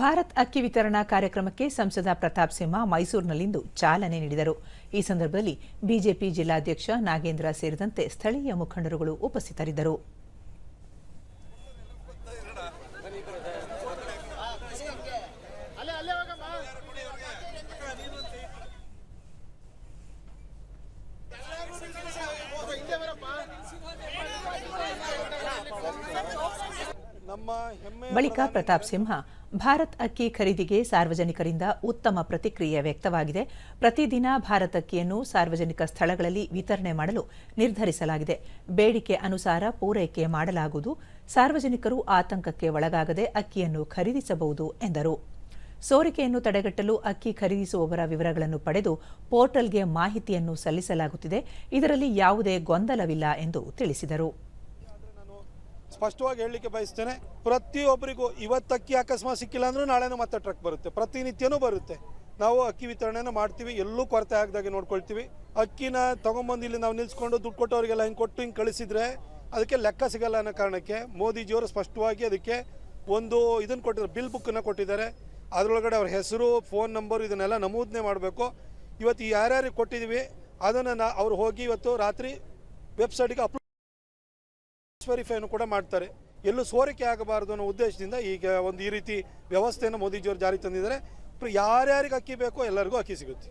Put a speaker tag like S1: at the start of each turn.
S1: ಭಾರತ್ ಅಕ್ಕಿ ವಿತರಣಾ ಕಾರ್ಯಕ್ರಮಕ್ಕೆ ಸಂಸದ ಪ್ರತಾಪ್ ಸಿಂಹ ಮೈಸೂರಿನಲ್ಲಿಂದು ಚಾಲನೆ ನೀಡಿದರು. ಈ ಸಂದರ್ಭದಲ್ಲಿ ಬಿಜೆಪಿ ಜಿಲ್ಲಾಧ್ಯಕ್ಷ ನಾಗೇಂದ್ರ ಸೇರಿದಂತೆ ಸ್ಥಳೀಯ ಮುಖಂಡರುಗಳು ಉಪಸ್ಥಿತರಿದ್ದರು. ಬಳಿಕ ಪ್ರತಾಪ್ ಸಿಂಹ ಭಾರತ್ ಅಕ್ಕಿ ಖರೀದಿಗೆ ಸಾರ್ವಜನಿಕರಿಂದ ಉತ್ತಮ ಪ್ರತಿಕ್ರಿಯೆ ವ್ಯಕ್ತವಾಗಿದೆ. ಪ್ರತಿದಿನ ಭಾರತ್ ಅಕ್ಕಿಯನ್ನು ಸಾರ್ವಜನಿಕ ಸ್ಥಳಗಳಲ್ಲಿ ವಿತರಣೆ ಮಾಡಲು ನಿರ್ಧರಿಸಲಾಗಿದೆ. ಬೇಡಿಕೆ ಅನುಸಾರ ಪೂರೈಕೆ ಮಾಡಲಾಗುವುದು. ಸಾರ್ವಜನಿಕರು ಆತಂಕಕ್ಕೆ ಒಳಗಾಗದೆ ಅಕ್ಕಿಯನ್ನು ಖರೀದಿಸಬಹುದು ಎಂದರು. ಸೋರಿಕೆಯನ್ನು ತಡೆಗಟ್ಟಲು ಅಕ್ಕಿ ಖರೀದಿಸುವವರ ವಿವರಗಳನ್ನು ಪಡೆದು ಪೋರ್ಟಲ್ಗೆ ಮಾಹಿತಿಯನ್ನು ಸಲ್ಲಿಸಲಾಗುತ್ತಿದೆ. ಇದರಲ್ಲಿ ಯಾವುದೇ ಗೊಂದಲವಿಲ್ಲ ಎಂದು ತಿಳಿಸಿದರು.
S2: ಸ್ಪಷ್ಟವಾಗಿ ಹೇಳಲಿಕ್ಕೆ ಬಯಸ್ತೇನೆ, ಪ್ರತಿಯೊಬ್ಬರಿಗೂ ಇವತ್ತು ಅಕ್ಕಿ ಅಕಸ್ಮಾತ್ ಸಿಕ್ಕಿಲ್ಲ ಅಂದ್ರೂ ನಾಳೆನೂ ಮತ್ತೆ ಟ್ರಕ್ ಬರುತ್ತೆ. ಪ್ರತಿನಿತ್ಯನೂ ಬರುತ್ತೆ. ನಾವು ಅಕ್ಕಿ ವಿತರಣೆನ ಮಾಡ್ತೀವಿ, ಎಲ್ಲೂ ಕೊರತೆ ಆಗದಾಗೆ ನೋಡ್ಕೊಳ್ತೀವಿ. ಅಕ್ಕಿನ ತೊಗೊಂಬಂದು ಇಲ್ಲಿ ನಾವು ನಿಲ್ಸ್ಕೊಂಡು ದುಡ್ಡು ಕೊಟ್ಟವರಿಗೆಲ್ಲ ಹಿಂಗೆ ಕೊಟ್ಟು ಹಿಂಗೆ ಕಳಿಸಿದ್ರೆ ಅದಕ್ಕೆ ಲೆಕ್ಕ ಸಿಗಲ್ಲ ಅನ್ನೋ ಕಾರಣಕ್ಕೆ ಮೋದಿಜಿಯವರು ಸ್ಪಷ್ಟವಾಗಿ ಅದಕ್ಕೆ ಒಂದು ಇದನ್ನು ಕೊಟ್ಟಿದ್ದಾರೆ, ಬಿಲ್ ಬುಕ್ಕನ್ನು ಕೊಟ್ಟಿದ್ದಾರೆ. ಅದರೊಳಗಡೆ ಅವ್ರ ಹೆಸರು ಫೋನ್ ನಂಬರ್ ಇದನ್ನೆಲ್ಲ ನಮೂದನೆ ಮಾಡಬೇಕು. ಇವತ್ತು ಯಾರ್ಯಾರಿಗೆ ಕೊಟ್ಟಿದ್ದೀವಿ, ಅದನ್ನು ನಾ ಅವ್ರು ಹೋಗಿ ಇವತ್ತು ರಾತ್ರಿ ವೆಬ್ಸೈಟ್ಗೆ ಅಪ್ಲೋಡ್ ವೆರಿಫೈನು ಕೂಡ ಮಾಡ್ತಾರೆ. ಎಲ್ಲೂ ಸೋರಿಕೆ ಆಗಬಾರದು ಅನ್ನೋ ಉದ್ದೇಶದಿಂದ ಈಗ ಒಂದು ಈ ರೀತಿ ವ್ಯವಸ್ಥೆಯನ್ನು ಮೋದಿಜಿಯವರು ಜಾರಿ ತಂದಿದ್ದಾರೆ. ಯಾರ್ಯಾರಿಗೆ ಅಕ್ಕಿ ಬೇಕೋ ಎಲ್ಲರಿಗೂ ಅಕ್ಕಿ ಸಿಗುತ್ತೆ.